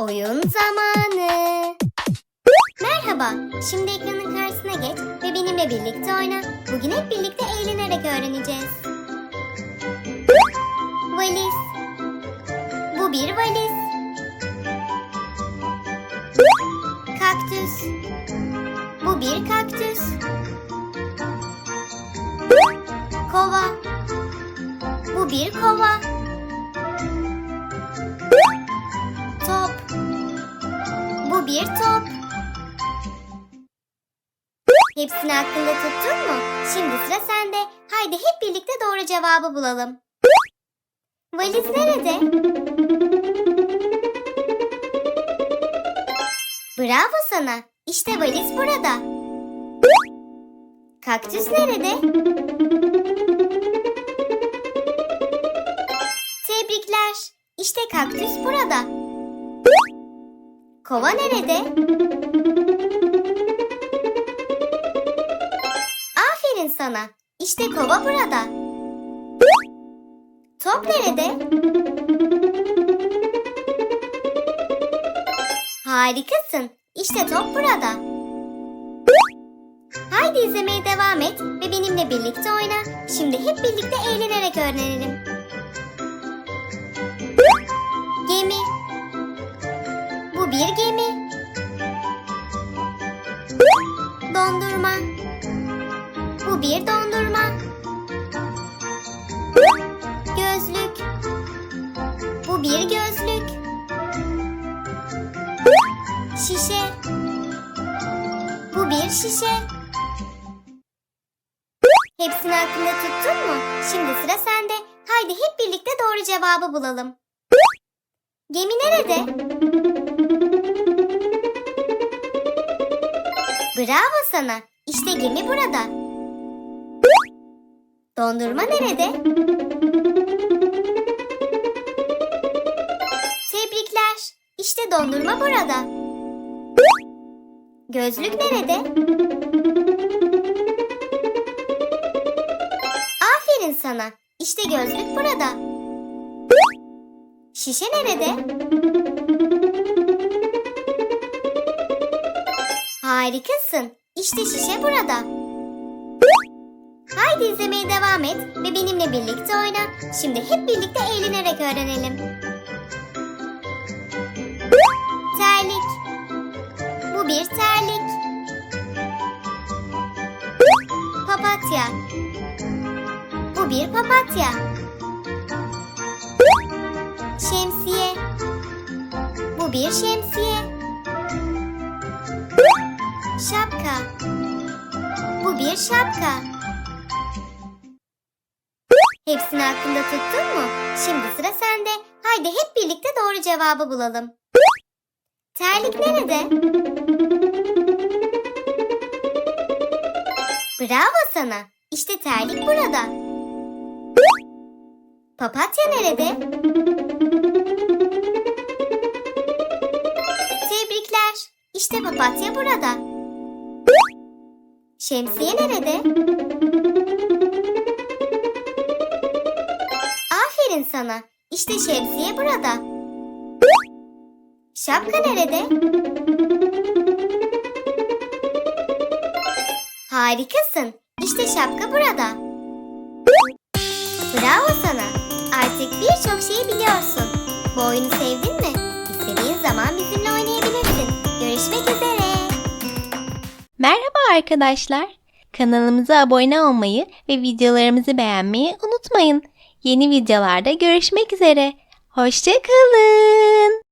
Oyun zamanı. Merhaba. Şimdi ekranın karşısına geç ve benimle birlikte oyna. Bugün hep birlikte eğlenerek öğreneceğiz. Valiz. Bu bir valiz. Kaktüs. Bu bir kaktüs. Kova. Bu bir kova. Bir top. Hepsini aklında tuttun mu? Şimdi sıra sende. Haydi hep birlikte doğru cevabı bulalım. Valiz nerede? Bravo sana. İşte valiz burada. Kaktüs nerede? Tebrikler. İşte kaktüs burada. Kova nerede? Aferin sana. İşte kova burada. Top nerede? Harikasın. İşte top burada. Haydi izlemeye devam et ve benimle birlikte oyna. Şimdi hep birlikte eğlenerek öğrenelim. Bir gemi. Dondurma. Bu bir dondurma. Gözlük. Bu bir gözlük. Şişe. Bu bir şişe. Hepsini aklında tuttun mu? Şimdi sıra sende. Haydi hep birlikte doğru cevabı bulalım. Gemi nerede? Bravo sana. İşte gemi burada. Dondurma nerede? Tebrikler. İşte dondurma burada. Gözlük nerede? Aferin sana. İşte gözlük burada. Şişe nerede? Harikasın. İşte şişe burada. Haydi izlemeye devam et ve benimle birlikte oyna. Şimdi hep birlikte eğlenerek öğrenelim. Terlik. Bu bir terlik. Papatya. Bu bir papatya. Şemsiye. Bu bir şemsiye. Şapka. Bu bir şapka. Hepsini aklında tuttun mu? Şimdi sıra sende. Haydi hep birlikte doğru cevabı bulalım. Terlik nerede? Bravo sana. İşte terlik burada. Papatya nerede? Tebrikler. İşte papatya burada. Şemsiye nerede? Aferin sana. İşte şemsiye burada. Şapka nerede? Harikasın. İşte şapka burada. Bravo sana. Artık birçok şeyi biliyorsun. Bu oyunu sevdin mi? İstediğin zaman bizimle oynayabilirsin. Görüşmek üzere. Arkadaşlar. Kanalımıza abone olmayı ve videolarımızı beğenmeyi unutmayın. Yeni videolarda görüşmek üzere. Hoşçakalın.